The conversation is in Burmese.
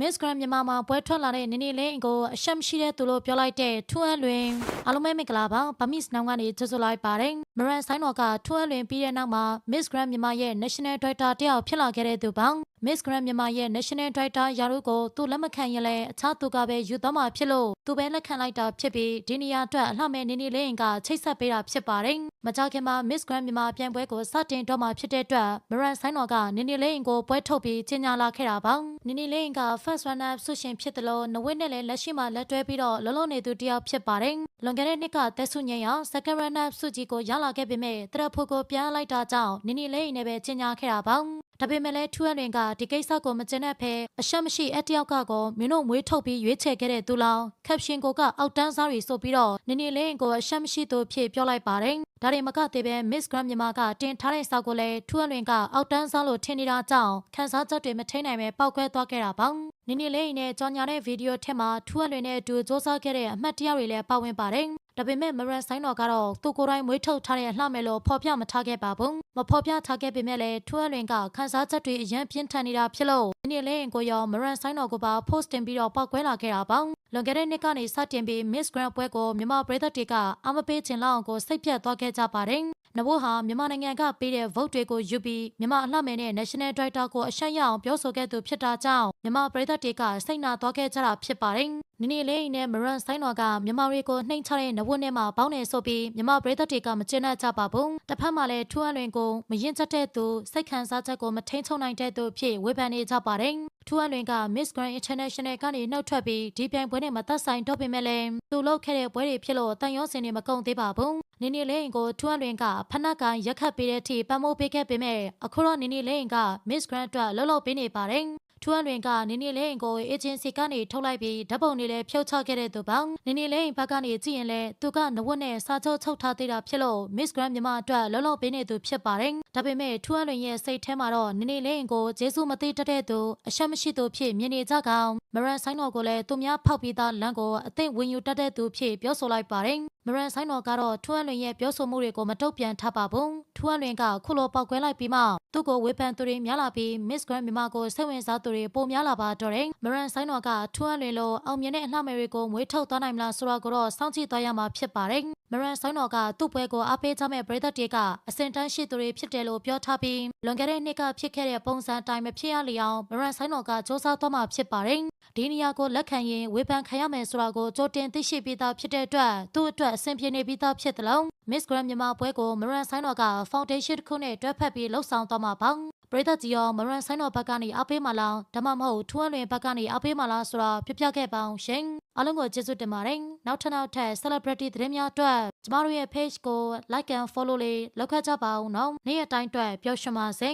Miss Grand မြန်မာမှာပွဲထွက်လာတဲ့နင်းနေလင်းကိုအရှက်မရှိတဲ့သူလို့ပြောလိုက်တဲ့ထူအပ်လွင်အားလုံးပဲမင်္ဂလာပါဗမစ်နောင်ကနေကြိုဆိုလိုက်ပါတယ် မရန်ဆိုင်တော်ကထူအပ်လွင်ပြီးတဲ့နောက်မှာ Miss Grand မြန်မာရဲ့ National Director တယောက်ဖြစ်လာခဲ့တဲ့သူပေါ့ Miss Grand မြန်မာရဲ့ National Director ရာထူးကိုသူလက်မခံရင်လည်းအခြားသူကပဲယူသွားမှာဖြစ်လို့သူပဲလက်ခံလိုက်တာဖြစ်ပြီးဒီနေရာအတွက်အလှမဲ့နင်းနေလင်းကချိတ်ဆက်ပေးတာဖြစ်ပါတယ်မကြခင်မှာ Miss Grand မြန်မာပြိုင်ပွဲကိုစတင်တော့မှာဖြစ်တဲ့အတွက်မရန်ဆိုင်တော်ကနင်းနေလင်းကိုပွဲထုတ်ပြီးကြီးညာလာခဲ့တာပါနင်းနေလင်းက First Runner ဆုရှင်ဖြစ်တယ်လို့နဝစ်နဲ့လည်းလက်ရှိမှာလက်တွဲပြီးတော့လုံးလုံးနေသူတယောက်ဖြစ်ပါတယ်လွန်ခဲ့တဲ့နှစ်ကတက်ဆုငင်ရောက် Second Runner ဆုကြီးကိုရလာခဲ့ပေမဲ့တရဖို့ကိုပြန်လိုက်တာကြောင့်နင်းနေလင်းနဲ့ပဲကြီးညာခဲ့တာပါ ဒါပေမဲ့လည်းထူအပ်လွင်ကဒီကိစ္စကိုမကျင်တဲ့ဖဲအရှက်မရှိအတယောက်ကကောမင်းတို့မွေးထုတ်ပြီးရွေးချယ်ခဲ့တဲ့သူလောင်ကပ်ရှင်ကိုကအောက်တန်းစားတွေဆိုပြီးတော့နင်းနေလင်းကိုအရှက်မရှိသူဖြစ်ပြောလိုက်ပါတယ်ဒါတွေမကသေးပဲ Miss Grand မြန်မာကတင်ထားတဲ့စာကိုလည်းထူအပ်လွင်ကအောက်တန်းစားလို့ထင်နေတာကြောင့်ခန်းစားချက်တွေမထိန်နိုင်ပဲပောက်ကွဲသွားခဲ့တာပေါ့နင်းနေလေးနဲ့ကြောင်ညာတဲ့ဗီဒီယိုထက်မှာထူအပ်လွင်နဲ့အတူစ조사ခဲ့တဲ့အမှတ်တရတွေလည်းပါဝင်ပါတယ် ဒါပေမဲ့မရန်ဆိုင်တော်ကတော့သူကိုယ်တိုင်မွေးထုတ်ထားတဲ့လှမယ်လို့ဖော်ပြမထားခဲ့ပါဘူးမဖော်ပြထားခဲ့ပေမဲ့လည်းထူအပ်လွင်ကခန်းစားချက်တွေအရင်ပြင်းထန်နေတာဖြစ်လို့နင်းနေလေးကိုရောမရန်ဆိုင်တော်ကိုပါ post တင်ပြီးတော့ပောက်ကွဲလာခဲ့တာပေါ့လွန်ခဲ့တဲ့နှစ်ကနေစတင်ပြီး Miss Grand ပွဲကိုမြန်မာပြည်သက်တွေကအမပေးချင်လောက်အောင်ကိုစိတ်ပြတ်သွားခဲ့ကြပါတယ်နဘိုးဟာမြန်မာနိုင်ငံကပေးတဲ့ vote တွေကိုယူပြီးမြန်မာအလှမယ်နဲ့ National Director ကိုအရှက်ရအောင်ပြောဆိုခဲ့သူဖြစ်တာကြောင့်မြန်မာပြည်သက်တွေကစိတ်နာသွားခဲ့ကြတာဖြစ်ပါတယ်။နင်းနေလေးနဲ့ Maran ဆိုင်တော်ကမြန်မာတွေကိုနှိမ်ချတဲ့နဘိုးနဲ့မှပေါင်းနေဆိုပြီးမြန်မာပြည်သက်တွေကမကျေနပ်ကြပါဘူး။တစ်ဖက်မှာလည်းထူအပ်လွင်ကိုမရင်ချက်တဲ့သူစိတ်ခံစားချက်ကိုမထိန်ချုံနိုင်တဲ့သူဖြစ်ဝေဖန်နေကြပါတယ်။ ထူအပ်လွင်က Miss Grand International ကနေနှုတ်ထွက်ပြီးဒီပြိုင်ပွဲနဲ့မသက်ဆိုင်တော့ပေမဲ့လည်းသူလုပ်ခဲ့တဲ့ပွဲတွေဖြစ်လို့တန်ရုံးစင်တွေမကုန်သေးပါဘူး။နင်းနေလေးကိုထူအပ်လွင်ကဖနက်ကရက်ခတ်ပေးတဲ့အထိပံ့ပိုးပေးခဲ့ပေမဲ့အခုတော့နင်းနေလေးက Miss Grand အတွက်လှုပ်လှုပ်ပေးနေပါတယ်။ ထူအန်တွင်ကနင်းနေလေးကိုအေဂျင်စီကနေထုတ်လိုက်ပြီးဓာတ်ပုံတွေလည်းဖြုတ်ချခဲ့တဲ့သူပေါ့နင်းနေလေးဘက်ကနေကြည့်ရင်လည်းသူကနဝတ်နဲ့စာချုပ်ချုပ်ထားသေးတာဖြစ်လို့ Miss Grand မြန်မာအတွက်လှုပ်လှုပ်ပေးနေသူဖြစ်ပါတယ်ဒါပေမဲ့ထူအန်တွင်ရဲ့စိတ်ထဲမှာတော့နင်းနေလေးကိုဂျေဆုမသိတတ်တဲ့သူအရှက်မရှိသူဖြစ်မြင်နေကြကောင်မရန်ဆိုင်တော်ကိုလည်းသူများဖောက်ပြီးသားလမ်းကိုအသိဝင်ယူတတ်တဲ့သူဖြစ်ပြောဆိုလိုက်ပါတယ်မရန်ဆိုင်တော်ကတော့ထူအန်လွင်ရဲ့ပြောဆိုမှုတွေကိုမတုတ်ပြန်ထားပါဘူးထူအန်လွင်ကခုလိုပောက်ကွဲလိုက်ပြီးမှ သူ့ကိုဝေဖန်သူတွေများလာပြီး Miss Grand မြန်မာကိုစိတ်ဝင်စားသူတွေပိုများလာပါတော့တယ်မရန်ဆိုင်တော်ကထူအန်လွင်လိုအောင်မြင်တဲ့အလှမယ်တွေကိုမွေးထုတ်သွားနိုင်မလားဆိုတော့ကိုတော့စောင့်ကြည့်သွားရမှာဖြစ်ပါတယ်မရန်ဆိုင်တော်ကသူ့ပွဲကိုအားပေးကြမဲ့ပရိသတ်တွေကအစင်တန်းရှိသူတွေဖြစ်တယ်လို့ပြောထားပြီးလွန်ခဲ့တဲ့နှစ်ကဖြစ်ခဲ့တဲ့ပုံစံအတိုင်းမဖြစ်ရလျောင်းမရန်ဆိုင်တော်ကစ조사သွားမှာဖြစ်ပါတယ်ဒီနေရာကိုလက်ခံရင်ဝေဖန်ခံရမယ်ဆိုတာကိုကြိုတင်သိရှိပြီးသားဖြစ်တဲ့အတွက်သူ့အတွက်အဆင်ပြေနေပြီးသားဖြစ်တယ်လို့ Miss Grand မြန်မာပွဲကိုမရန်ဆိုင်တော်က foundation တစ်ခုနဲ့တွဲဖက်ပြီးလှုပ်ဆောင်သွားမှာပါ ပရိသတ်ကြီးရောမရန်ဆိုင်တော်ဘက်ကနေအားပေးမလားဒါမှမဟုတ်ထူးအလွင်ဘက်ကနေအားပေးမလားဆိုတာပြပြခဲ့ပါအောင်ရှင်အားလုံးကိုကျေးဇူးတင်ပါတယ်နောက်ထပ်နောက်ထပ် celebrity သတင်းများအတွက်ကျမတို့ရဲ့ page ကို like and follow လေးလုပ်ခဲ့ကြပါဦးနော်နေ့ရက်တိုင်းအတွက်ပျော်ရွှင်ပါစေ